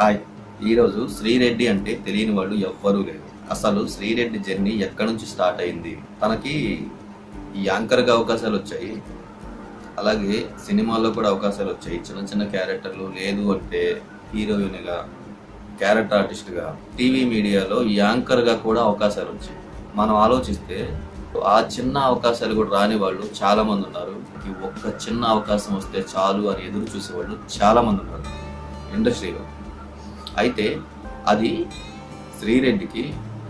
Hi. ఈరోజు శ్రీరెడ్డి అంటే తెలియని వాళ్ళు ఎవ్వరూ లేరు. అసలు శ్రీరెడ్డి జర్నీ ఎక్కడి నుంచి స్టార్ట్ అయింది? తనకి యాంకర్గా అవకాశాలు వచ్చాయి. అలాగే సినిమాల్లో కూడా అవకాశాలు వచ్చాయి. చిన్న చిన్న క్యారెక్టర్లు లేదు అంటే హీరోయిన్గా క్యారెక్టర్ ఆర్టిస్ట్గా టీవీ మీడియాలో యాంకర్గా కూడా అవకాశాలు వచ్చాయి. మనం ఆలోచిస్తే ఆ చిన్న అవకాశాలు కూడా రాని వాళ్ళు చాలా మంది ఉన్నారు. ఈ ఒక్క చిన్న అవకాశం వస్తే చాలు అని ఎదురు చూసేవాళ్ళు చాలా మంది ఉన్నారు. ఇండస్ట్రీలో అయితే అది శ్రీరెడ్డికి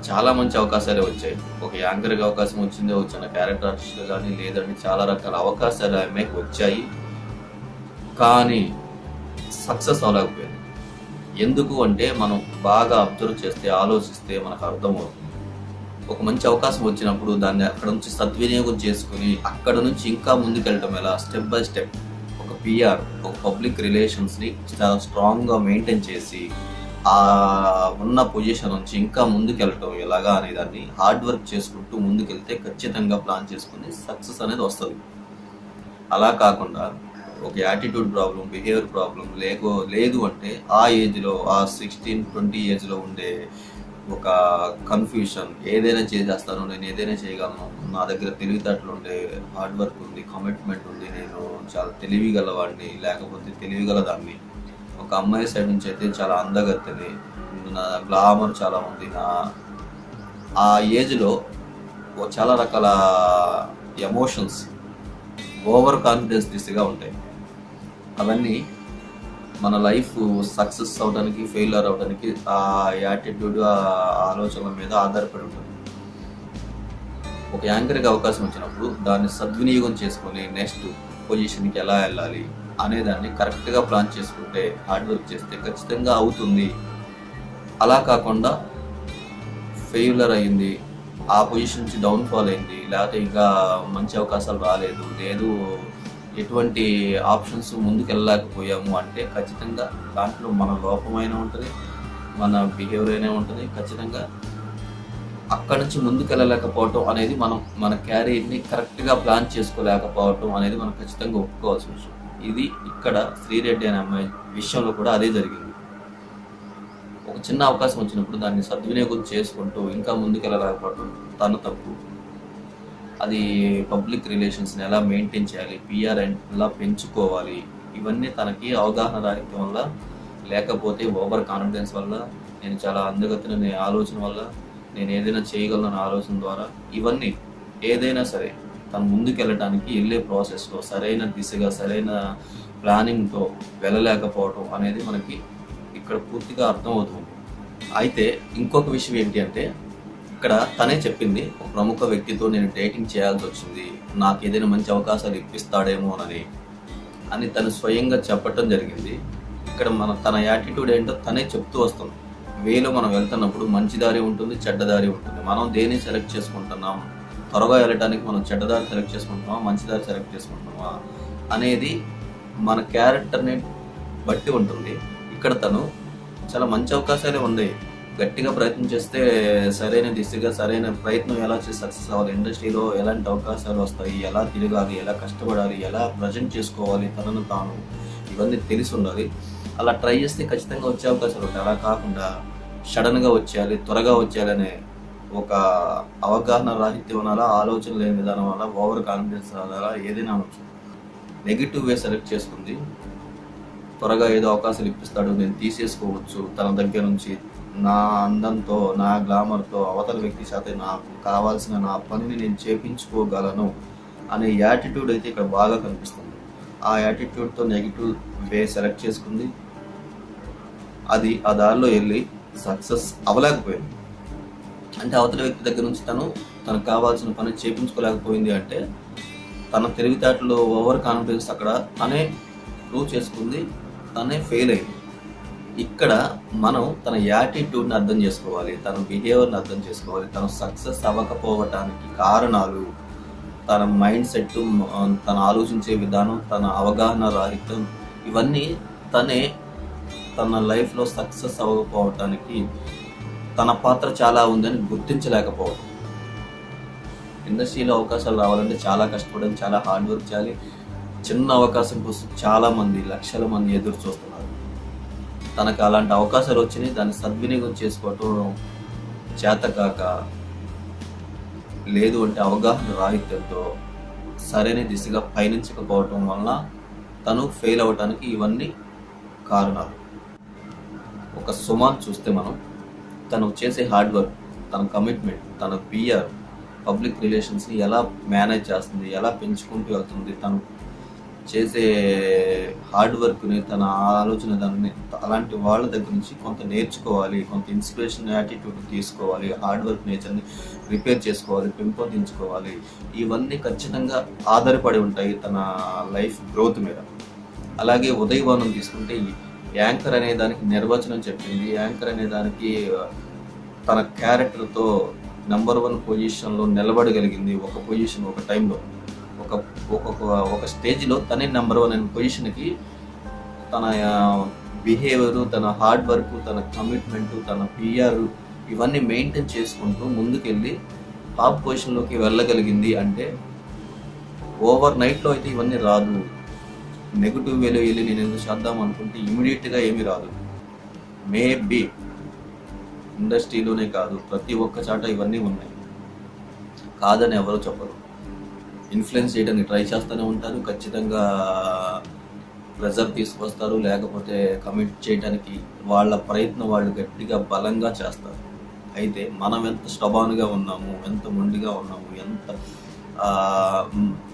చాలా మంచి అవకాశాలే వచ్చాయి. ఒక యాంకర్గా అవకాశం వచ్చింది వచ్చిన క్యారెక్టర్ ఆర్టిస్ట్ కానీ లేదంటే చాలా రకాల అవకాశాలు ఆమెకు వచ్చాయి. కానీ సక్సెస్ అవ్వలేకపోయింది. ఎందుకు అంటే మనం బాగా అబ్జర్వ్ చేస్తే ఆలోచిస్తే మనకు అర్థమవుతుంది. ఒక మంచి అవకాశం వచ్చినప్పుడు దాన్ని అక్కడ నుంచి సద్వినియోగం చేసుకుని అక్కడ నుంచి ఇంకా ముందుకెళ్ళటం ఎలా? స్టెప్ బై స్టెప్ ఒక పిఆర్ ఒక పబ్లిక్ రిలేషన్స్ని చాలా స్ట్రాంగ్గా మెయింటైన్ చేసి ఆ ఉన్న పొజిషన్ నుంచి ఇంకా ముందుకెళ్ళటం ఎలాగా అనే దాన్ని హార్డ్ వర్క్ చేసుకుంటూ ముందుకెళ్తే ఖచ్చితంగా ప్లాన్ చేసుకుని సక్సెస్ అనేది వస్తుంది. అలా కాకుండా ఒక యాటిట్యూడ్ ప్రాబ్లం బిహేవియర్ ప్రాబ్లం లేకో లేదు అంటే ఆ ఏజ్లో ఆ సిక్స్టీన్ ట్వంటీ ఏజ్లో ఉండే ఒక కన్ఫ్యూషన్ ఏదైనా చేసేస్తాను నేను ఏదైనా చేయగలను నా దగ్గర తెలివితేటలు ఉండే హార్డ్ వర్క్ ఉంది కమిట్మెంట్ ఉంది నేను చాలా తెలివిగలవాడిని లేకపోతే తెలివిగలదాన్ని ఒక అమ్మాయి సైడ్ నుంచి అయితే చాలా అందగత్తెని నా గ్లామర్ చాలా ఉంది. నా ఆ ఏజ్లో చాలా రకాల ఎమోషన్స్ ఓవర్ కాన్ఫిడెన్స్ దిశగా ఉంటాయి. అవన్నీ మన లైఫ్ సక్సెస్ అవడానికి ఫెయిల్యూర్ అవ్వడానికి ఆ యాటిట్యూడ్ ఆ ఆలోచనల మీద ఆధారపడి ఉంటుంది. ఒక యాంకర్కి అవకాశం వచ్చినప్పుడు దాన్ని సద్వినియోగం చేసుకొని నెక్స్ట్ పొజిషన్కి ఎలా వెళ్ళాలి? అనేదాన్ని కరెక్ట్గా ప్లాన్ చేసుకుంటే హార్డ్ వర్క్ చేస్తే ఖచ్చితంగా అవుతుంది. అలా కాకుండా ఫెయిలర్ అయింది ఆ పొజిషన్ నుంచి డౌన్ఫాల్ అయింది లేకపోతే ఇంకా మంచి అవకాశాలు రాలేదు లేదు ఎటువంటి ఆప్షన్స్ ముందుకు వెళ్ళలేకపోయాము అంటే ఖచ్చితంగా దాంట్లో మన లోపమైన ఉంటుంది మన బిహేవియర్ అయినా ఉంటుంది ఖచ్చితంగా అక్కడ నుంచి ముందుకు వెళ్ళలేకపోవటం అనేది మనం మన క్యారీర్ని కరెక్ట్గా ప్లాన్ చేసుకోలేకపోవటం అనేది మనం ఖచ్చితంగా ఒప్పుకోవాల్సిన విషయం ఇది ఇక్కడ శ్రీరెడ్డి అనే అమ్మాయి విషయంలో కూడా అదే జరిగింది. ఒక చిన్న అవకాశం వచ్చినప్పుడు దాన్ని సద్వినియోగం చేసుకుంటూ ఇంకా ముందుకెళ్ళలేకపోవడం తను తప్పు. అది పబ్లిక్ రిలేషన్స్ని ఎలా మెయింటైన్ చేయాలి పిఆర్ ఎలా పెంచుకోవాలి ఇవన్నీ తనకి అవగాహన రాహిత్యం వల్ల లేకపోతే ఓవర్ కాన్ఫిడెన్స్ వల్ల నేను చాలా అందగతిన ఆలోచన వల్ల నేను ఏదైనా చేయగలను ఆలోచన ద్వారా ఇవన్నీ ఏదైనా సరే తను ముందుకెళ్ళడానికి వెళ్ళే ప్రాసెస్లో సరైన దిశగా సరైన ప్లానింగ్తో వెళ్ళలేకపోవటం అనేది మనకి ఇక్కడ పూర్తిగా అర్థమవుతుంది. అయితే ఇంకొక విషయం ఏంటి అంటే ఇక్కడ తనే చెప్పింది ఒక ప్రముఖ వ్యక్తితో నేను డేటింగ్ చేయాల్సి వచ్చింది నాకు ఏదైనా మంచి అవకాశాలు ఇప్పిస్తాడేమో అని అని తను స్వయంగా చెప్పటం జరిగింది. ఇక్కడ మన తన యాటిట్యూడ్ ఏంటో తనే చెప్తూ వస్తుంది. వేలో మనం వెళ్తున్నప్పుడు మంచి దారి ఉంటుంది చెడ్డ దారి ఉంటుంది. మనం దేన్ని సెలెక్ట్ చేసుకుంటున్నాం త్వరగా వెళ్ళటానికి మనం చెడ్డదారి సెలెక్ట్ చేసుకుంటున్నామా మంచిదారి సెలెక్ట్ చేసుకుంటున్నామా అనేది మన క్యారెక్టర్ని బట్టి ఉంటుంది. ఇక్కడ తను చాలా మంచి అవకాశాలే ఉంది. గట్టిగా ప్రయత్నం చేస్తే సరైన దిశగా సరైన ప్రయత్నం ఎలా చేసి సక్సెస్ అవ్వాలి ఇండస్ట్రీలో ఎలాంటి అవకాశాలు వస్తాయి ఎలా తిరగాలి ఎలా కష్టపడాలి ఎలా ప్రజెంట్ చేసుకోవాలి తనను తాను ఇవన్నీ తెలిసి ఉండాలి. అలా ట్రై చేస్తే ఖచ్చితంగా వచ్చే అవకాశాలు ఉంటాయి. అలా కాకుండా సడన్గా వచ్చేయాలి త్వరగా వచ్చేయాలనే ఒక అవగాహన రాహిత్యం వల్ల ఆలోచన లేని విధానం వల్ల ఓవర్ కాన్ఫిడెన్స్ వల్ల ఏదైనా అనొచ్చు నెగిటివ్ వే సెలెక్ట్ చేసుకుంది. త్వరగా ఏదో అవకాశాలు ఇప్పిస్తాడు నేను తీసేసుకోవచ్చు. తన దగ్గర నుంచి నా అందంతో నా గ్లామర్తో అవతల వ్యక్తి చేత నాకు కావాల్సిన నా పనిని నేను చేపించుకోగలను అనే యాటిట్యూడ్ అయితే ఇక్కడ బాగా కనిపిస్తుంది. ఆ యాటిట్యూడ్తో నెగిటివ్ వే సెలెక్ట్ చేసుకుంది. అది ఆ దారిలో వెళ్ళి సక్సెస్ అవ్వలేకపోయింది. అంటే అవతల వ్యక్తి దగ్గర నుంచి తను తనకు కావాల్సిన పని చేపించుకోలేకపోయింది అంటే తన తెలివితేటలో ఓవర్ కాన్ఫిడెన్స్ అక్కడ తనే ప్రూవ్ చేసుకుంది తనే ఫెయిల్ అయింది. ఇక్కడ మనం తన యాటిట్యూడ్ని అర్థం చేసుకోవాలి తన బిహేవియర్ని అర్థం చేసుకోవాలి తను సక్సెస్ అవ్వకపోవటానికి కారణాలు తన మైండ్ సెట్ తను ఆలోచించే విధానం తన అవగాహన రాహిత్యం ఇవన్నీ తనే తన లైఫ్లో సక్సెస్ అవ్వకపోవటానికి తన పాత్ర చాలా ఉందని గుర్తించలేకపోవడం. ఇండస్ట్రీలో అవకాశాలు రావాలంటే చాలా కష్టపడడం చాలా హార్డ్ వర్క్ చేయాలి. చిన్న అవకాశం కోసం చాలా మంది లక్షల మంది ఎదురు చూస్తున్నారు. తనకు అలాంటి అవకాశాలు వచ్చినాయి. దాన్ని సద్వినియోగం చేసుకోవటం చేతకాక లేదు అంటే అవగాహన రాహిత్యంతో సరైన దిశగా పయనించకపోవటం వలన తను ఫెయిల్ అవ్వటానికి ఇవన్నీ కారణాలు. ఒక సుమాన్ చూస్తే మనం తను చేసే హార్డ్ వర్క్ తన కమిట్మెంట్ తన పిఆర్ పబ్లిక్ రిలేషన్స్ని ఎలా మేనేజ్ చేస్తుంది ఎలా పెంచుకుంటూ వెళ్తుంది తను చేసే హార్డ్ వర్క్ని తన ఆలోచన దాన్ని అలాంటి వాళ్ళ దగ్గర నుంచి కొంత నేర్చుకోవాలి కొంత ఇన్స్పిరేషన్ యాటిట్యూడ్ తీసుకోవాలి హార్డ్ వర్క్ నేచర్ని రిపేర్ చేసుకోవాలి పెంపొందించుకోవాలి. ఇవన్నీ ఖచ్చితంగా ఆధారపడి ఉంటాయి తన లైఫ్ గ్రోత్ మీద. అలాగే ఉదయవానం తీసుకుంటే యాంకర్ అనే దానికి నిర్వచనం చెప్పింది. యాంకర్ అనే దానికి తన క్యారెక్టర్తో నెంబర్ వన్ పొజిషన్లో నిలబడగలిగింది ఒక పొజిషన్ ఒక టైంలో. ఒక ఒక్కొక్క ఒక స్టేజ్లో తనే నెంబర్ వన్ అనే పొజిషన్కి తన బిహేవియరు తన హార్డ్ వర్క్ తన కమిట్మెంట్ తన పిఆర్ ఇవన్నీ మెయింటైన్ చేసుకుంటూ ముందుకెళ్ళి టాప్ పొజిషన్లోకి వెళ్ళగలిగింది. అంటే ఓవర్ నైట్లో అయితే ఇవన్నీ రాదు. నెగిటివ్ వేలో వెళ్ళి నేను ఎందుకు చేద్దాం అనుకుంటే ఇమీడియట్గా ఏమీ రాదు. మేబీ ఇండస్ట్రీలోనే కాదు ప్రతి ఒక్క చాట ఇవన్నీ ఉన్నాయి. కాదని ఎవరు చెప్పరు. ఇన్ఫ్లుయెన్స్ చేయడానికి ట్రై చేస్తూనే ఉంటారు. ఖచ్చితంగా ప్రెజర్ తీసుకొస్తారు. లేకపోతే కమిట్ చేయడానికి వాళ్ళ ప్రయత్నం వాళ్ళు గట్టిగా బలంగా చేస్తారు. అయితే మనం ఎంత స్టబాన్గా ఉన్నాము ఎంత మొండిగా ఉన్నాము ఎంత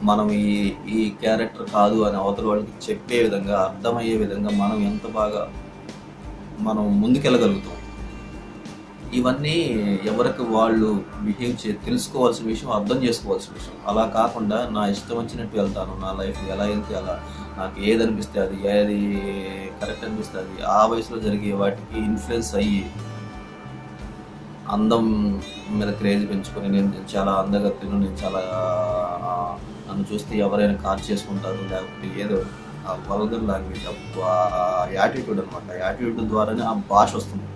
మనం ఈ ఈ క్యారెక్టర్ కాదు అని అవతల వాళ్ళకి చెప్పే విధంగా అర్థమయ్యే విధంగా మనం ఎంత బాగా మనం ముందుకెళ్ళగలుగుతాం. ఇవన్నీ ఎవరికి వాళ్ళు బిహేవ్ చే తెలుసుకోవాల్సిన విషయం అర్థం చేసుకోవాల్సిన విషయం. అలా కాకుండా నా ఇష్టం వచ్చినట్టు వెళ్తాను నా లైఫ్ ఎలా వెళ్తే అలా నాకు ఏది అనిపిస్తే అది ఏది కరెక్ట్ అనిపిస్తే అది ఆ వయసులో జరిగే వాటికి ఇన్ఫ్లుయెన్స్ అయ్యి అందం మీద క్రేజ్ పెంచుకొని నేను చాలా అందగత్తులు నేను చాలా నన్ను చూస్తే ఎవరైనా కాల్ చేసుకుంటారు లేకపోతే ఏదో ఆ వల్గర్ లాంగ్వేజ్ ఆ యాటిట్యూడ్ అనమాట యాటిట్యూడ్ ద్వారానే ఆ భాష వస్తుంది.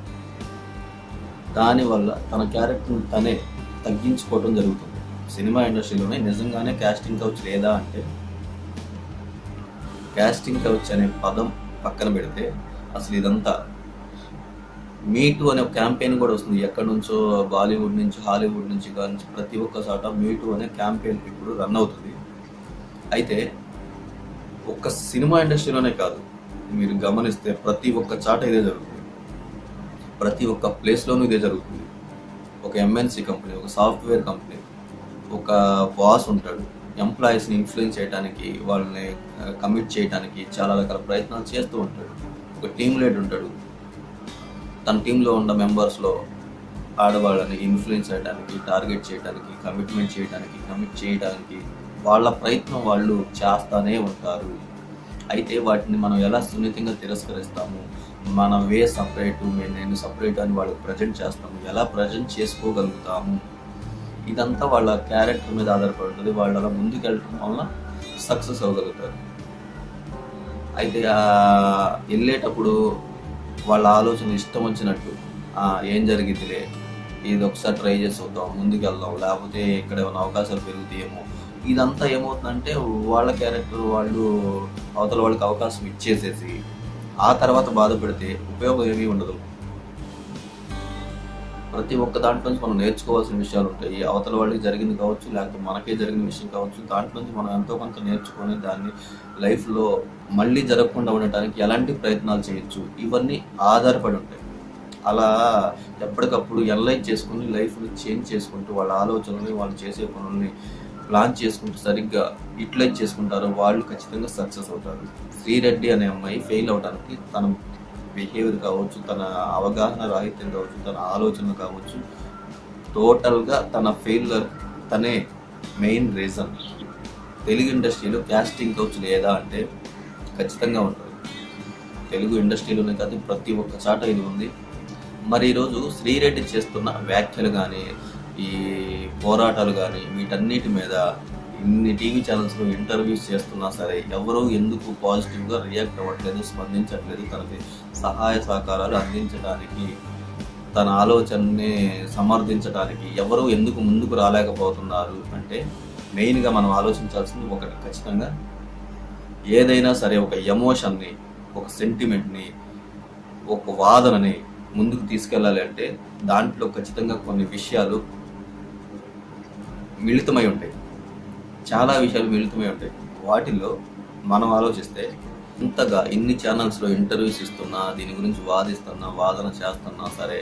దానివల్ల తన క్యారెక్టర్ని తనే తగ్గించుకోవడం జరుగుతుంది. సినిమా ఇండస్ట్రీలోనే నిజంగానే క్యాస్టింగ్ కౌచ్ లేదా అంటే క్యాస్టింగ్ కౌచ్ అనే పదం పక్కన పెడితే అసలు ఇదంతా మీటు అనే క్యాంపెయిన్ కూడా వస్తుంది. ఎక్కడి నుంచో బాలీవుడ్ నుంచి హాలీవుడ్ నుంచి కానీ ప్రతి ఒక్క చోట మీటు అనే క్యాంపెయిన్ ఇప్పుడు రన్ అవుతుంది. అయితే ఒక్క సినిమా ఇండస్ట్రీలోనే కాదు మీరు గమనిస్తే ప్రతి ఒక్క చాట ఇదే జరుగుతుంది. ప్రతి ఒక్క ప్లేస్లోనూ ఇదే జరుగుతుంది. ఒక ఎంఎన్సి కంపెనీ ఒక సాఫ్ట్వేర్ కంపెనీ ఒక బాస్ ఉంటాడు. ఎంప్లాయీస్ని ఇన్ఫ్లుయెన్స్ చేయడానికి వాళ్ళని uh, కమిట్ చేయడానికి చాలా రకాల ప్రయత్నాలు చేస్తూ ఉంటాడు. ఒక టీమ్ లీడ్ ఉంటాడు. తన టీంలో ఉన్న మెంబర్స్లో ఆడవాళ్ళని ఇన్ఫ్లుయెన్స్ చేయడానికి టార్గెట్ చేయడానికి కమిట్మెంట్ చేయడానికి కమిట్ చేయడానికి వాళ్ళ ప్రయత్నం వాళ్ళు చేస్తూనే ఉంటారు. అయితే వాటిని మనం ఎలా సున్నితంగా తిరస్కరిస్తాము? మన వే సపరేట్ నేను సపరేట్ అని వాళ్ళకి ప్రజెంట్ చేస్తాము. ఎలా ప్రజెంట్ చేసుకోగలుగుతాము? ఇదంతా వాళ్ళ క్యారెక్టర్ మీద ఆధారపడుతుంది. వాళ్ళు అలా ముందుకెళ్ళటం వల్ల సక్సెస్ అవ్వగలుగుతారు. అయితే వెళ్ళేటప్పుడు వాళ్ళ ఆలోచన ఇష్టం వచ్చినట్టు ఏం జరిగిద్దిలే ఇది ఒకసారి ట్రై చేసి వద్దాం ముందుకు లేకపోతే ఇక్కడ ఏమైనా అవకాశాలు పెరుగుతాయేమో. ఇదంతా ఏమవుతుందంటే వాళ్ళ క్యారెక్టర్ వాళ్ళు అవతల వాళ్ళకి అవకాశం ఇచ్చేసేసి ఆ తర్వాత బాధపడితే ఉపయోగం ఏమీ ఉండదు. ప్రతి ఒక్క దాంట్లో నుంచి మనం నేర్చుకోవాల్సిన విషయాలు ఉంటాయి. అవతల వాళ్ళకి జరిగింది కావచ్చు లేకపోతే మనకే జరిగిన విషయం కావచ్చు దాంట్లో నుంచి మనం ఎంతో కొంత నేర్చుకొని దాన్ని లైఫ్లో మళ్ళీ జరగకుండా ఉండటానికి ఎలాంటి ప్రయత్నాలు చేయొచ్చు? ఇవన్నీ ఆధారపడి ఉంటాయి. అలా ఎప్పటికప్పుడు ఎన్లైన్ చేసుకుని లైఫ్ని చేంజ్ చేసుకుంటూ వాళ్ళ ఆలోచనల్ని వాళ్ళు చేసే పనుల్ని ప్లాన్ చేసుకుంటూ సరిగ్గా యూటిలైజ్ చేసుకుంటారో వాళ్ళు ఖచ్చితంగా సక్సెస్ అవుతారు. శ్రీరెడ్డి అనే అమ్మాయి ఫెయిల్ అవడానికి తన బిహేవియర్ కావచ్చు తన అవగాహన రాహిత్యం కావచ్చు తన ఆలోచన కావచ్చు టోటల్గా తన ఫెయిల్యూర్ తనే మెయిన్ రీజన్. తెలుగు ఇండస్ట్రీలో క్యాస్టింగ్ కౌచ్ లేదా అంటే ఖచ్చితంగా ఉంటుంది. తెలుగు ఇండస్ట్రీలోనే కాదు ప్రతి ఒక్క చాట ఇది ఉంది. మరి ఈరోజు శ్రీరెడ్డి చేస్తున్న వ్యాఖ్యలు కానీ ఈ పోరాటాలు కానీ వీటన్నిటి మీద ఇన్ని టీవీ ఛానల్స్లో ఇంటర్వ్యూస్ చేస్తున్నా సరే ఎవరూ ఎందుకు పాజిటివ్గా రియాక్ట్ అవ్వట్లేదు స్పందించట్లేదు తనకి సహాయ సహకారాలు అందించడానికి తన ఆలోచనని సమర్థించడానికి ఎవరు ఎందుకు ముందుకు రాలేకపోతున్నారు అంటే మెయిన్గా మనం ఆలోచించాల్సింది ఒకటి. ఖచ్చితంగా ఏదైనా సరే ఒక ఎమోషన్ని ఒక సెంటిమెంట్ని ఒక వాదనని ముందుకు తీసుకెళ్ళాలి అంటే దాంట్లో ఖచ్చితంగా కొన్ని విషయాలు మిళితమై ఉంటాయి. చాలా విషయాలు వెళుతూనే ఉంటాయి. వాటిల్లో మనం ఆలోచిస్తే ఇంతగా ఇన్ని ఛానల్స్లో ఇంటర్వ్యూస్ ఇస్తున్నా దీని గురించి వాదిస్తున్నా వాదన చేస్తున్నా సరే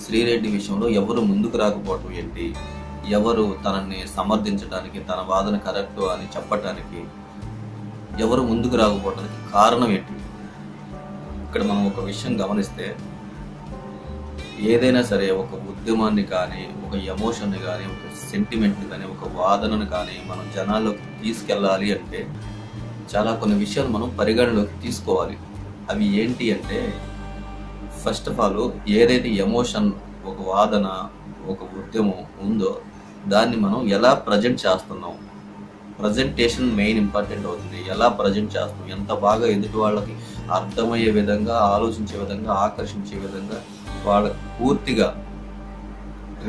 శ్రీరెడ్డి విషయంలో ఎవరు ముందుకు రాకపోవటం ఏంటి? ఎవరు తనని సమర్థించడానికి తన వాదన కరెక్ట్ అని చెప్పటానికి ఎవరు ముందుకు రాకపోవటానికి కారణం ఏంటి? ఇక్కడ మనం ఒక విషయం గమనిస్తే ఏదైనా సరే ఒక ఉద్యమాన్ని కానీ ఒక ఎమోషన్ని కానీ ఒక సెంటిమెంట్ని కానీ ఒక వాదనను కానీ మనం జనాల్లోకి తీసుకెళ్ళాలి అంటే చాలా కొన్ని విషయాలు మనం పరిగణలోకి తీసుకోవాలి. అవి ఏంటి అంటే ఫస్ట్ ఆఫ్ ఆల్ ఏదైతే ఎమోషన్ ఒక వాదన ఒక ఉద్యమం ఉందో దాన్ని మనం ఎలా ప్రజెంట్ చేస్తున్నాం? ప్రజెంటేషన్ మెయిన్ ఇంపార్టెంట్ అవుతుంది. ఎలా ప్రజెంట్ చేస్తాం ఎంత బాగా ఎదుటి వాళ్ళకి అర్థమయ్యే విధంగా ఆలోచించే విధంగా ఆకర్షించే విధంగా వాళ్ళకి పూర్తిగా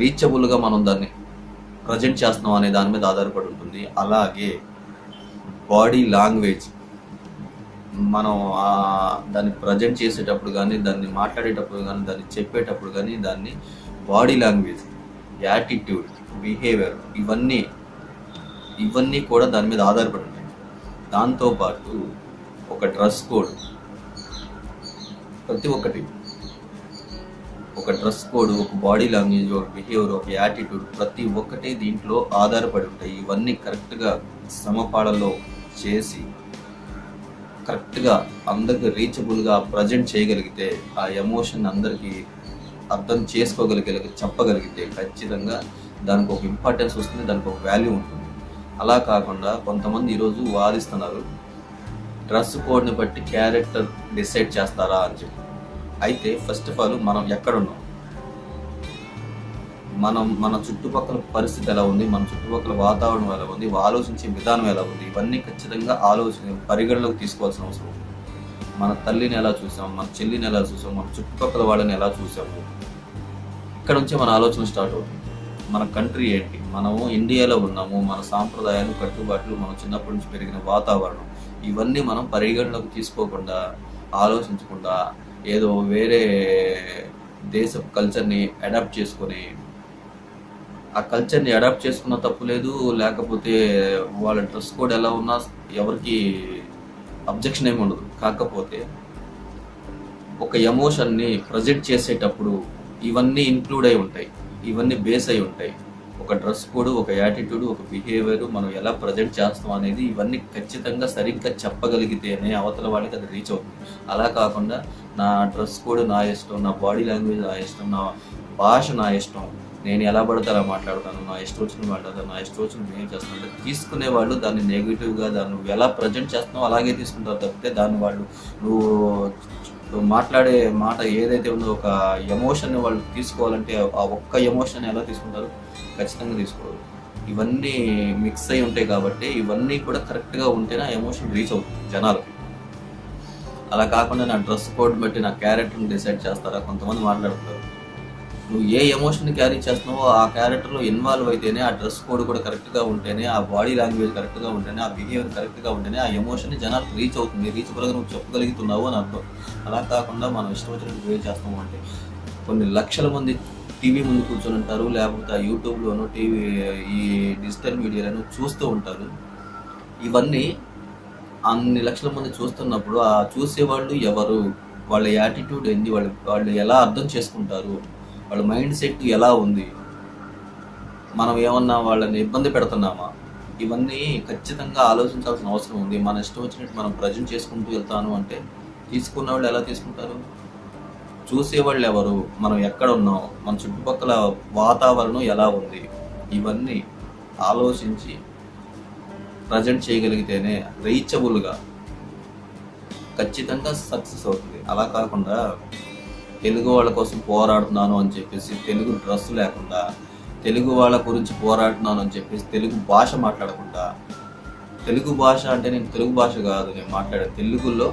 రీచబుల్గా మనం దాన్ని ప్రజెంట్ చేస్తున్నాం అనే దాని మీద ఆధారపడి ఉంటుంది. అలాగే బాడీ లాంగ్వేజ్ మనం దాన్ని ప్రజెంట్ చేసేటప్పుడు కానీ దాన్ని మాట్లాడేటప్పుడు కానీ దాన్ని చెప్పేటప్పుడు కానీ దాన్ని బాడీ లాంగ్వేజ్ యాటిట్యూడ్ బిహేవియర్ ఇవన్నీ ఇవన్నీ కూడా దాని మీద ఆధారపడి ఉంటాయి. దాంతోపాటు ఒక డ్రెస్ కోడ్ ప్రతి ఒక్కటి ఒక డ్రెస్ కోడ్ ఒక బాడీ లాంగ్వేజ్ ఒక బిహేవియర్ ఒక యాటిట్యూడ్ ప్రతి ఒక్కటి దీంట్లో ఆధారపడి ఉంటాయి. ఇవన్నీ కరెక్ట్గా సమపాడల్లో చేసి కరెక్ట్గా అందరికి రీచబుల్గా ప్రజెంట్ చేయగలిగితే ఆ ఎమోషన్ అందరికీ అర్థం చేసుకోగలిగే చెప్పగలిగితే ఖచ్చితంగా దానికి ఒక ఇంపార్టెన్స్ వస్తుంది దానికి ఒక వాల్యూ ఉంటుంది. అలా కాకుండా కొంతమంది ఈరోజు వాదిస్తున్నారు డ్రెస్ కోడ్ని బట్టి క్యారెక్టర్ డిసైడ్ చేస్తారా? అని చెప్పి. అయితే ఫస్ట్ ఆఫ్ ఆల్ మనం ఎక్కడున్నాం? మనం మన చుట్టుపక్కల పరిస్థితి ఎలా ఉంది? మన చుట్టుపక్కల వాతావరణం ఎలా ఉంది? ఆలోచించే విధానం ఎలా ఉంది? ఇవన్నీ ఖచ్చితంగా ఆలోచన పరిగణలోకి తీసుకోవాల్సిన అవసరం ఉంది. మన తల్లిని ఎలా చూసాం? మన చెల్లిని ఎలా చూసాం? మన చుట్టుపక్కల వాళ్ళని ఎలా చూసాము? ఇక్కడ నుంచే మన ఆలోచన స్టార్ట్ అవుతుంది. మన కంట్రీ ఏంటి? మనము ఇండియాలో ఉన్నాము. మన సాంప్రదాయాలు కట్టుబాట్లు మనం చిన్నప్పటి నుంచి పెరిగిన వాతావరణం ఇవన్నీ మనం పరిగణలోకి తీసుకోకుండా ఆలోచించకుండా ఏదో వేరే దేశ కల్చర్ని అడాప్ట్ చేసుకొని ఆ కల్చర్ని అడాప్ట్ చేసుకున్న తప్పు లేదు లేకపోతే వాళ్ళ డ్రెస్ కోడ్ ఎలా ఉన్నా ఎవరికి అబ్జెక్షన్ ఏమి ఉండదు. కాకపోతే ఒక ఎమోషన్ని ప్రజెంట్ చేసేటప్పుడు ఇవన్నీ ఇంక్లూడ్ అయి ఉంటాయి ఇవన్నీ బేస్ అయి ఉంటాయి. ఒక డ్రెస్ కోడ్ ఒక యాటిట్యూడ్ ఒక బిహేవియర్ మనం ఎలా ప్రజెంట్ చేస్తాం అనేది ఇవన్నీ ఖచ్చితంగా సరిగ్గా చెప్పగలిగితేనే అవతల వాళ్ళకి అది రీచ్ అవుతుంది. అలా కాకుండా నా డ్రెస్ కోడ్ నా ఇష్టం నా బాడీ లాంగ్వేజ్ నా ఇష్టం నా భాష నా ఇష్టం నేను ఎలా పడితే అలా మాట్లాడతాను నా ఇష్టం వచ్చిన మాట్లాడతాను నా ఇష్టం వచ్చిన బిహేవ్ చేస్తాను అంటే తీసుకునే వాళ్ళు దాన్ని నెగిటివ్గా దాన్ని నువ్వు ఎలా ప్రజెంట్ చేస్తున్నావు అలాగే తీసుకుంటారు తప్పితే దాన్ని వాళ్ళు నువ్వు నువ్వు మాట్లాడే మాట ఏదైతే ఉందో ఒక ఎమోషన్ వాళ్ళు తీసుకోవాలంటే ఆ ఒక్క ఎమోషన్ ఎలా తీసుకుంటారు? ఖచ్చితంగా తీసుకోరు ఇవన్నీ మిక్స్ అయి ఉంటాయి కాబట్టి ఇవన్నీ కూడా కరెక్ట్గా ఉంటేనే ఆ ఎమోషన్ రీచ్ అవుతుంది జనాలకి. అలా కాకుండా నా డ్రెస్ కోడ్ బట్టి నా క్యారెక్టర్ని డిసైడ్ చేస్తారా? కొంతమంది మాట్లాడుతారు నువ్వు ఏ ఎమోషన్ క్యారీ చేస్తున్నావో ఆ క్యారెక్టర్లో ఇన్వాల్వ్ అయితేనే ఆ డ్రెస్ కోడ్ కూడా కరెక్ట్గా ఉంటేనే ఆ బాడీ లాంగ్వేజ్ కరెక్ట్గా ఉంటేనే ఆ బిహేవియర్ కరెక్ట్గా ఉంటేనే ఆ ఎమోషన్ జనాలకు రీచ్ అవుతుంది. రీచ్ పరంగా నువ్వు చెప్పగలుగుతున్నావు అని అర్థం. అలా కాకుండా మనం ఇష్టం వచ్చినట్టు బిహేవ్ చేస్తాము అంటే కొన్ని లక్షల మంది టీవీ ముందు కూర్చొని ఉంటారు లేకపోతే యూట్యూబ్లోనూ టీవీ ఈ డిజిటల్ మీడియాలను చూస్తూ ఉంటారు. ఇవన్నీ అన్ని లక్షల మంది చూస్తున్నప్పుడు ఆ చూసేవాళ్ళు ఎవరు? వాళ్ళ యాటిట్యూడ్ ఏంది? వాళ్ళు వాళ్ళు ఎలా అర్థం చేసుకుంటారు? వాళ్ళ మైండ్ సెట్ ఎలా ఉంది? మనం ఏమన్నా వాళ్ళని ఇబ్బంది పెడుతున్నామా? ఇవన్నీ ఖచ్చితంగా ఆలోచించాల్సిన అవసరం ఉంది. మన ఇష్టం వచ్చినట్టు మనం ప్రజెంట్ చేసుకుంటూ వెళ్తాను అంటే తీసుకున్న వాళ్ళు ఎలా తీసుకుంటారు? చూసేవాళ్ళు ఎవరు మనం ఎక్కడ ఉన్నాం మన చుట్టుపక్కల వాతావరణం ఎలా ఉంది? ఇవన్నీ ఆలోచించి ప్రజెంట్ చేయగలిగితేనే రీచబుల్గా ఖచ్చితంగా సక్సెస్ అవుతుంది. అలా కాకుండా తెలుగు వాళ్ళ కోసం పోరాడుతున్నాను అని చెప్పేసి తెలుగు డ్రెస్ లేకుండా తెలుగు వాళ్ళ గురించి పోరాడుతున్నాను అని చెప్పేసి తెలుగు భాష మాట్లాడకుండా తెలుగు భాష అంటే నేను తెలుగు భాష కాదు నేను మాట్లాడే తెలుగులో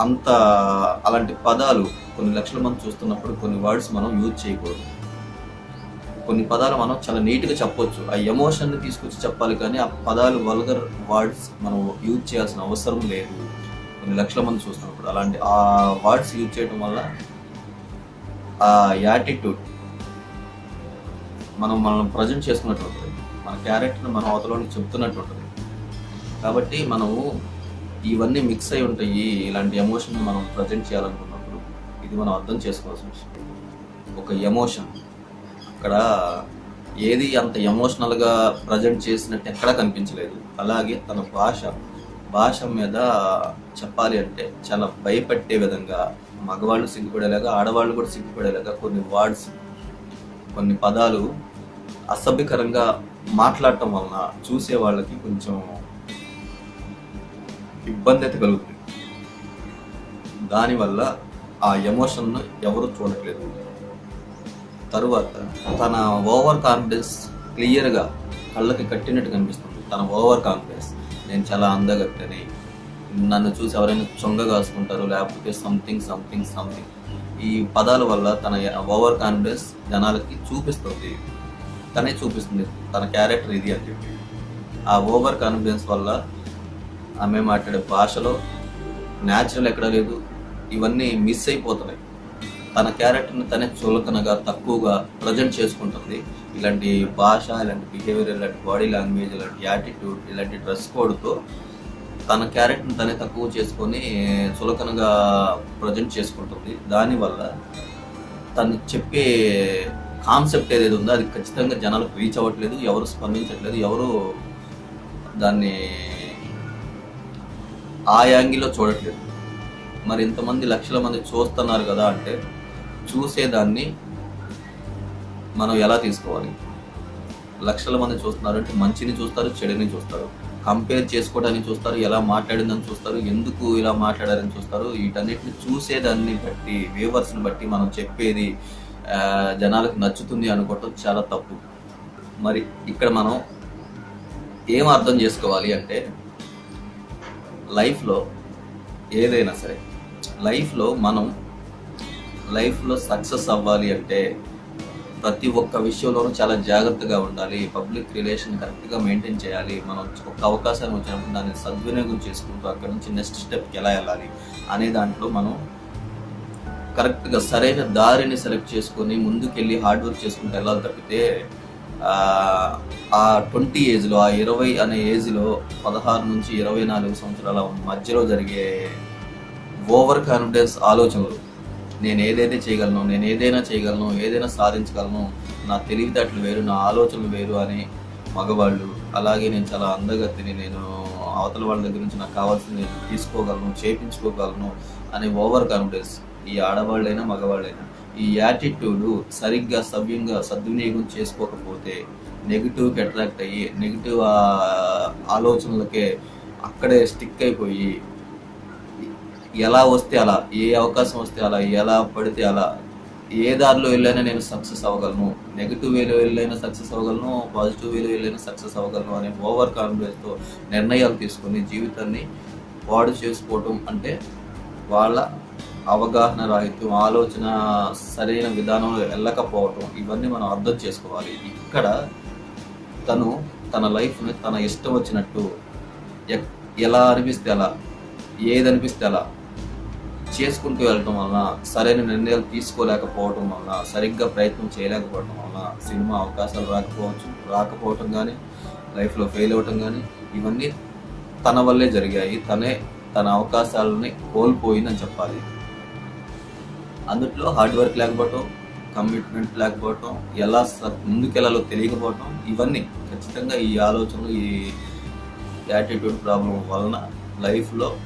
అంత అలాంటి పదాలు కొన్ని లక్షల మంది చూస్తున్నప్పుడు కొన్ని వర్డ్స్ మనం యూజ్ చేయకూడదు. కొన్ని పదాలు మనం చాలా నీట్గా చెప్పొచ్చు. ఆ ఎమోషన్ని తీసుకొచ్చి చెప్పాలి కానీ ఆ పదాలు వల్గర్ వర్డ్స్ మనం యూజ్ చేయాల్సిన అవసరం లేదు. కొన్ని లక్షల మంది చూస్తున్నప్పుడు అలాంటి ఆ వర్డ్స్ యూజ్ చేయడం వల్ల ఆ యాటిట్యూడ్ మనం మనం ప్రజెంట్ చేసుకున్నట్టు ఉంటుంది. మన క్యారెక్టర్ని మనం అవతలని చెప్తున్నట్టు ఉంటుంది. కాబట్టి మనము ఇవన్నీ మిక్స్ అయి ఉంటాయి. ఇలాంటి ఎమోషన్ మనం ప్రజెంట్ చేయాలనుకున్నప్పుడు ఇది మనం అర్థం చేసుకోవాల్సిన విషయం. ఒక ఎమోషన్ అక్కడ ఏది అంత ఎమోషనల్గా ప్రజెంట్ చేసినట్టు ఎక్కడా కనిపించలేదు. అలాగే తన భాష భాష మీద చెప్పాలి అంటే చాలా భయపెట్టే విధంగా మగవాళ్ళు సిగ్గుపడేలాగా ఆడవాళ్ళు కూడా సిగ్గుపడేలాగా కొన్ని వర్డ్స్ కొన్ని పదాలు అసభ్యకరంగా మాట్లాడటం వలన చూసే వాళ్ళకి కొంచెం ఇబ్బంది అయితే కలుగుతుంది. దానివల్ల ఆ ఎమోషన్ను ఎవరు చూడట్లేదు. తరువాత తన ఓవర్ కాన్ఫిడెన్స్ క్లియర్గా కళ్ళకి కట్టినట్టు కనిపిస్తుంది. తన ఓవర్ కాన్ఫిడెన్స్ నేను చాలా అందగట్టని నన్ను చూసి ఎవరైనా చొంగ కాసుకుంటారు లేకపోతే సంథింగ్ సంథింగ్ సంథింగ్ ఈ పదాల వల్ల తన ఓవర్ కాన్ఫిడెన్స్ జనాలకి చూపిస్తుంది. తనే చూపిస్తుంది తన క్యారెక్టర్ ఇది అని చెప్పి. ఆ ఓవర్ కాన్ఫిడెన్స్ వల్ల ఆమె మాట్లాడే భాషలో న్యాచురల్ ఎక్కడ లేదు. ఇవన్నీ మిస్ అయిపోతున్నాయి. తన క్యారెక్టర్ని తనే చులకనగా తక్కువగా ప్రజెంట్ చేసుకుంటుంది. ఇలాంటి భాష ఇలాంటి బిహేవియర్ ఇలాంటి బాడీ లాంగ్వేజ్ ఇలాంటి యాటిట్యూడ్ ఇలాంటి డ్రెస్ కోడ్తో తన క్యారెక్టర్ని తనే తక్కువ చేసుకొని చులకనగా ప్రజెంట్ చేసుకుంటుంది. దానివల్ల తను చెప్పే కాన్సెప్ట్ ఏదైతే ఉందో అది ఖచ్చితంగా జనాలకు రీచ్ అవ్వట్లేదు ఎవరు స్పందించట్లేదు ఎవరు దాన్ని ఆ యాంగిల్లో చూడట్లేదు. మరి ఇంతమంది లక్షల మంది చూస్తున్నారు కదా అంటే చూసేదాన్ని మనం ఎలా తీసుకోవాలి? లక్షల మంది చూస్తున్నారు అంటే మంచిని చూస్తారు చెడుని చూస్తారు. కంపేర్ చేసుకోవడానికి చూస్తారు ఎలా మాట్లాడిందని చూస్తారు ఎందుకు ఇలా మాట్లాడారని చూస్తారు. వీటన్నిటిని చూసేదాన్ని బట్టి వ్యూవర్స్ని బట్టి మనం చెప్పేది జనాలకు నచ్చుతుంది అనుకోవటం చాలా తప్పు. మరి ఇక్కడ మనం ఏం అర్థం చేసుకోవాలి అంటే లైఫ్లో ఏదైనా సరే లైఫ్లో మనం లైఫ్లో సక్సెస్ అవ్వాలి అంటే ప్రతి ఒక్క విషయంలోనూ చాలా జాగ్రత్తగా ఉండాలి పబ్లిక్ రిలేషన్ కరెక్ట్గా మెయింటైన్ చేయాలి మనం ఒక అవకాశాన్ని వచ్చినప్పుడు దాన్ని సద్వినియోగం చేసుకుంటూ అక్కడ నుంచి నెక్స్ట్ స్టెప్కి ఎలా వెళ్ళాలి అనే దాంట్లో మనం కరెక్ట్గా సరైన దారిని సెలెక్ట్ చేసుకొని ముందుకెళ్ళి హార్డ్ వర్క్ చేసుకుంటూ వెళ్ళాలి తప్పితే ఆ, ట్వంటీ ఏజ్లో ఆ ఇరవై అనే ఏజ్లో పదహారు నుంచి ఇరవై నాలుగు సంవత్సరాల మధ్యలో జరిగే ఓవర్ కాన్ఫిడెన్స్ ఆలోచనలు నేను ఏదైతే చేయగలను నేను ఏదైనా చేయగలను ఏదైనా సాధించగలను నా తెలివితేటలు వేరు నా ఆలోచనలు వేరు అని మగవాళ్ళు అలాగే నేను చాలా అందగత్తిని నేను అవతల వాళ్ళ దగ్గర నుంచి నాకు కావాల్సింది నేను తీసుకోగలను చేపించుకోగలను అనే ఓవర్ కాన్ఫిడెన్స్ ఈ ఆడవాళ్ళైనా మగవాళ్ళైనా. ఈ యాటిట్యూడ్ సరిగ్గా సవ్యంగా సద్వినియోగం చేసుకోకపోతే నెగిటివ్కి అట్రాక్ట్ అయ్యి నెగిటివ్ ఆలోచనలకే అక్కడే స్టిక్ అయిపోయి ఎలా వస్తే అలా ఏ అవకాశం వస్తే అలా ఎలా పడితే అలా ఏ దారిలో వెళ్ళైనా నేను సక్సెస్ అవ్వగలను నెగిటివ్ వేలో వెళ్ళైనా సక్సెస్ అవ్వగలను పాజిటివ్ వేలో వెళ్ళైనా సక్సెస్ అవ్వగలను అనే ఓవర్ కాన్ఫిడెన్స్తో నిర్ణయాలు తీసుకొని జీవితాన్ని పాడు చేసుకోవటం అంటే వాళ్ళ అవగాహన రాహిత్యం ఆలోచన సరైన విధానంలో వెళ్ళకపోవటం ఇవన్నీ మనం అర్థం చేసుకోవాలి. ఇక్కడ తను తన లైఫ్ని తన ఇష్టం వచ్చినట్టు ఎలా అనిపిస్తే అలా ఏది అనిపిస్తే అలా చేసుకుంటూ వెళ్ళటం వలన సరైన నిర్ణయాలు తీసుకోలేకపోవటం వలన సరిగ్గా ప్రయత్నం చేయలేకపోవటం వలన సినిమా అవకాశాలు రాకపోవచ్చు రాకపోవటం కానీ లైఫ్లో ఫెయిల్ అవ్వటం కానీ ఇవన్నీ తన వల్లే జరిగాయి. తనే తన అవకాశాలని కోల్పోయిందని చెప్పాలి. అందుట్లో హార్డ్ వర్క్ లేకపోవటం కమిట్మెంట్ లేకపోవటం ఎలా స- ముందుకెళ్ళాలో తెలియకపోవటం ఇవన్నీ ఖచ్చితంగా ఈ ఆలోచనలు ఈ యాటిట్యూడ్ ప్రాబ్లం వలన లైఫ్లో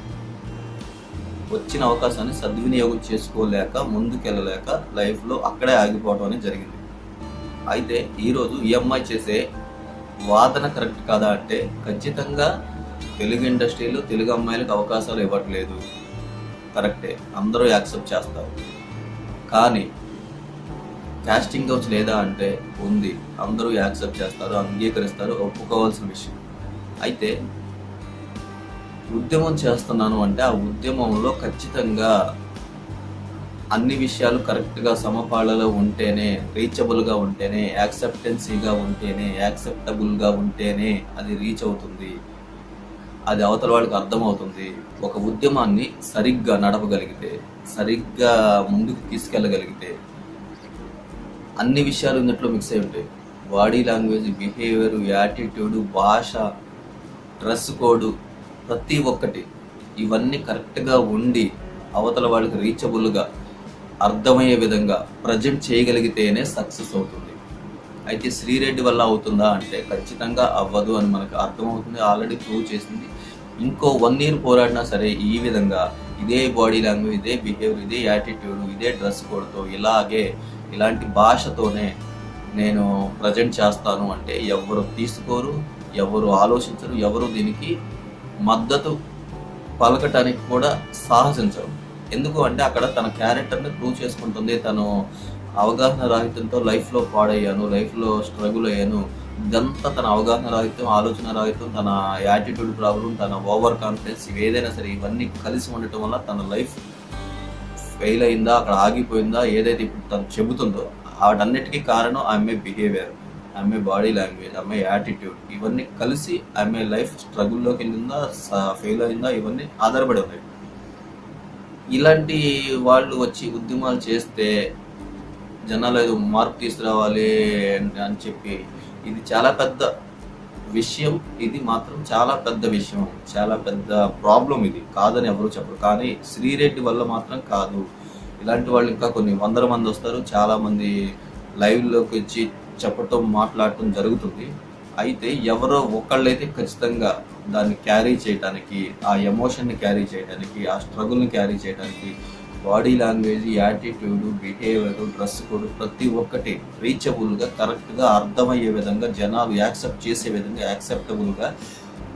వచ్చిన అవకాశాన్ని సద్వినియోగం చేసుకోలేక ముందుకెళ్ళలేక లైఫ్లో అక్కడే ఆగిపోవడం అనేది జరిగింది. అయితే ఈరోజు ఈ అమ్మాయి చేసే వాదన కరెక్ట్ కాదా అంటే ఖచ్చితంగా తెలుగు ఇండస్ట్రీలో తెలుగు అమ్మాయిలకు అవకాశాలు ఇవ్వట్లేదు. కరెక్టే. అందరూ యాక్సెప్ట్ చేస్తారు. కానీ కాస్టింగ్ కౌచ్ లేదా అంటే ఉంది. అందరూ యాక్సెప్ట్ చేస్తారు అంగీకరిస్తారు ఒప్పుకోవాల్సిన విషయం. అయితే ఉద్యమం చేస్తున్నాను అంటే ఆ ఉద్యమంలో ఖచ్చితంగా అన్ని విషయాలు కరెక్ట్గా సమపాళలో ఉంటేనే రీచబుల్గా ఉంటేనే యాక్సెప్టెన్సీగా ఉంటేనే యాక్సెప్టబుల్గా ఉంటేనే అది రీచ్ అవుతుంది. అది అవతల వాళ్ళకి అర్థమవుతుంది. ఒక ఉద్యమాన్ని సరిగ్గా నడపగలిగితే సరిగ్గా ముందుకు తీసుకెళ్ళగలిగితే అన్ని విషయాలు ఇందులో మిక్స్ అయి ఉంటాయి. బాడీ లాంగ్వేజ్ బిహేవియర్ యాటిట్యూడ్ భాష డ్రెస్ కోడ్ ప్రతి ఒక్కటి ఇవన్నీ కరెక్ట్గా ఉండి అవతల వాళ్ళకి రీచబుల్గా అర్థమయ్యే విధంగా ప్రజెంట్ చేయగలిగితేనే సక్సెస్ అవుతుంది. అయితే శ్రీరెడ్డి వల్ల అవుతుందా అంటే ఖచ్చితంగా అవ్వదు అని మనకు అర్థమవుతుంది. ఆల్రెడీ ప్రూవ్ చేసింది. ఇంకో వన్ ఇయర్ పోరాడినా సరే ఈ విధంగా ఇదే బాడీ లాంగ్వేజ్ ఇదే బిహేవియర్ ఇదే యాటిట్యూడ్ ఇదే డ్రెస్ కోడ్తో ఇలాగే ఇలాంటి భాషతోనే నేను ప్రజెంట్ చేస్తాను అంటే ఎవరు తీసుకోరు ఎవరు ఆలోచించరు ఎవరు దీనికి మద్దతు పలకటానికి కూడా సాహసించరు. ఎందుకు అంటే అక్కడ తన క్యారెక్టర్ని ప్రూవ్ చేసుకుంటుంది తను అవగాహన రాహిత్యంతో లైఫ్లో పాడయ్యాను లైఫ్లో స్ట్రగుల్ అయ్యాను ఇదంతా తన అవగాహన రాహిత్యం ఆలోచన రాహిత్యం తన యాటిట్యూడ్ ప్రాబ్లం తన ఓవర్ కాన్ఫిడెన్స్ ఏదైనా సరే ఇవన్నీ కలిసి ఉండటం వల్ల తన లైఫ్ ఫెయిల్ అయిందా అక్కడ ఆగిపోయిందా ఏదైతే ఇప్పుడు తను చెబుతుందో వాటన్నిటికీ కారణం ఆమె బిహేవియర్ ఆమె బాడీ లాంగ్వేజ్ ఆమె యాటిట్యూడ్ ఇవన్నీ కలిసి ఆమె లైఫ్ స్ట్రగుల్లోకి వెళ్ళిందా ఫెయిల్ అయిందా ఇవన్నీ ఆధారపడి ఉన్నాయి. ఇలాంటి వాళ్ళు వచ్చి ఉద్యమాలు చేస్తే జనాలు ఏదో మార్పు తీసుకురావాలి అని చెప్పి ఇది చాలా పెద్ద విషయం. ఇది మాత్రం చాలా పెద్ద విషయం. చాలా పెద్ద ప్రాబ్లం ఇది. కాదని ఎవరు చెప్పరు. కానీ శ్రీరెడ్డి వల్ల మాత్రం కాదు. ఇలాంటి వాళ్ళు ఇంకా కొన్ని వందల మంది వస్తారు. చాలామంది లైవ్లోకి వచ్చి చెప్పటం మాట్లాడటం జరుగుతుంది. అయితే ఎవరో ఒకళ్ళైతే ఖచ్చితంగా దాన్ని క్యారీ చేయడానికి ఆ ఎమోషన్ని క్యారీ చేయడానికి ఆ స్ట్రగుల్ని క్యారీ చేయడానికి body language attitude behaviour dress code ప్రతి ఒక్కటి రీచబుల్గా కరెక్ట్గా అర్థమయ్యే విధంగా జనాలు యాక్సెప్ట్ చేసే విధంగా యాక్సెప్టబుల్గా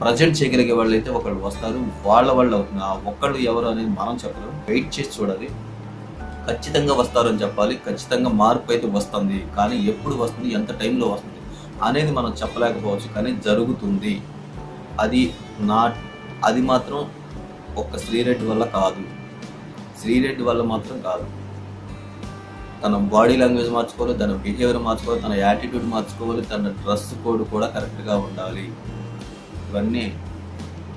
ప్రజెంట్ చేయగలిగే వాళ్ళు అయితే ఒకళ్ళు వస్తారు. వాళ్ళ వాళ్ళు అవుతుంది. ఆ ఒక్కళ్ళు ఎవరు అనేది మనం చెప్పలేం. వెయిట్ చేసి చూడాలి. ఖచ్చితంగా వస్తారని చెప్పాలి. ఖచ్చితంగా మార్పు అయితే వస్తుంది. కానీ ఎప్పుడు వస్తుంది? ఎంత టైంలో వస్తుంది? అనేది మనం చెప్పలేకపోవచ్చు. కానీ జరుగుతుంది. అది నా అది మాత్రం ఒక్క శ్రీరెడ్డి వల్ల కాదు. శ్రీరెడ్డి వల్ల మాత్రం కాదు. తన బాడీ లాంగ్వేజ్ మార్చుకోవాలి తన బిహేవియర్ మార్చుకోవాలి తన యాటిట్యూడ్ మార్చుకోవాలి తన డ్రెస్ కోడ్ కూడా కరెక్ట్గా ఉండాలి. ఇవన్నీ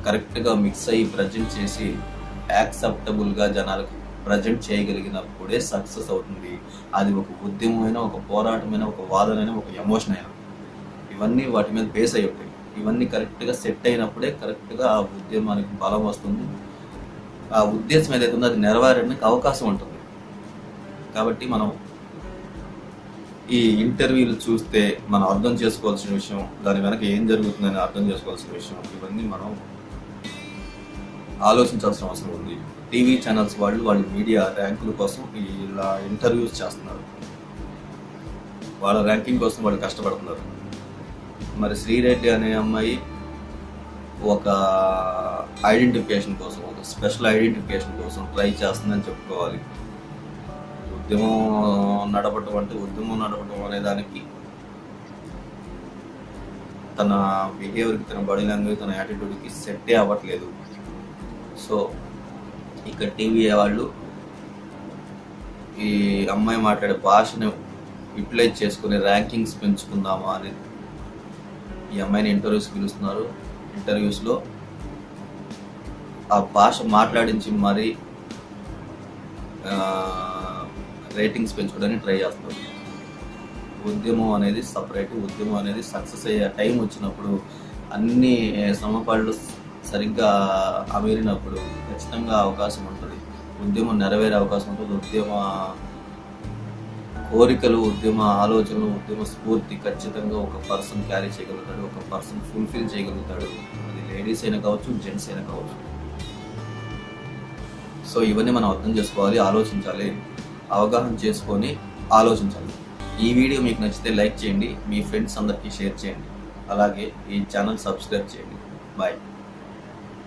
కరెక్ట్గా మిక్స్ అయ్యి ప్రజెంట్ చేసి యాక్సెప్టబుల్గా జనాలకు ప్రజెంట్ చేయగలిగినప్పుడే సక్సెస్ అవుతుంది. అది ఒక ఉద్యమమైన ఒక పోరాటమైన ఒక వాదనైన ఒక ఎమోషన్ అయినా. ఇవన్నీ వాటి మీద బేస్ అయి ఉంటాయి. ఇవన్నీ కరెక్ట్గా సెట్ అయినప్పుడే కరెక్ట్గా ఆ ఉద్యమానికి బలం వస్తుంది. ఆ ఉద్దేశం ఏదైతే ఉందో అది నెరవేరడానికి అవకాశం ఉంటుంది. కాబట్టి మనం ఈ ఇంటర్వ్యూలు చూస్తే మనం అర్థం చేసుకోవాల్సిన విషయం దాని వెనక ఏం జరుగుతుందని అర్థం చేసుకోవాల్సిన విషయం ఇవన్నీ మనం ఆలోచించాల్సిన అవసరం ఉంది. టీవీ ఛానల్స్ వాళ్ళు వాళ్ళ మీడియా ర్యాంకుల కోసం ఇలా ఇంటర్వ్యూస్ చేస్తున్నారు. వాళ్ళ ర్యాంకింగ్ కోసం వాళ్ళు కష్టపడుతున్నారు. మరి శ్రీరెడ్డి అనే అమ్మాయి ఒక ఐడెంటిఫికేషన్ కోసం ఒక స్పెషల్ ఐడెంటిఫికేషన్ కోసం ట్రై చేస్తుందని చెప్పుకోవాలి. ఉద్యమం నడపటం అంటే ఉద్యమం నడపటం అనే దానికి తన బిహేవియర్కి తన బాడీ లాంగ్వేజ్ తన యాటిట్యూడ్కి సెట్టే అవ్వట్లేదు. సో ఇక్కడ టీవీ వాళ్ళు ఈ అమ్మాయి మాట్లాడే భాషను యూటిలైజ్ చేసుకుని ర్యాంకింగ్స్ పెంచుకుందామా అని ఈ అమ్మాయిని ఇంటర్వ్యూస్ పిలుస్తున్నారు. ఇంటర్వ్యూస్లో ఆ భాష మాట్లాడించి మరీ రేటింగ్స్ పెంచుకోవడానికి ట్రై చేస్తాం ఉద్యమం అనేది సపరేట్ ఉద్యమం అనేది సక్సెస్ అయ్యే టైం వచ్చినప్పుడు అన్ని సమపాళ్ళు సరిగ్గా అమీరినప్పుడు ఖచ్చితంగా అవకాశం ఉంటుంది. ఉద్యమం నెరవేరే అవకాశం ఉంటుంది. ఉద్యమ కోరికలు ఉద్యమ ఆలోచనలు ఉద్యమ స్ఫూర్తి ఖచ్చితంగా ఒక పర్సన్ క్యారీ చేయగలుగుతాడు ఒక పర్సన్ ఫుల్ఫిల్ చేయగలుగుతాడు. అది లేడీస్ అయినా కావచ్చు జెంట్స్ అయినా కావచ్చు. సో ఇవన్నీ మనం అర్థం చేసుకోవాలి ఆలోచించాలి అవగాహన చేసుకొని ఆలోచించాలి. ఈ వీడియో మీకు నచ్చితే లైక్ చేయండి మీ ఫ్రెండ్స్ అందరికీ షేర్ చేయండి. అలాగే ఈ ఛానల్ సబ్స్క్రైబ్ చేయండి. బాయ్.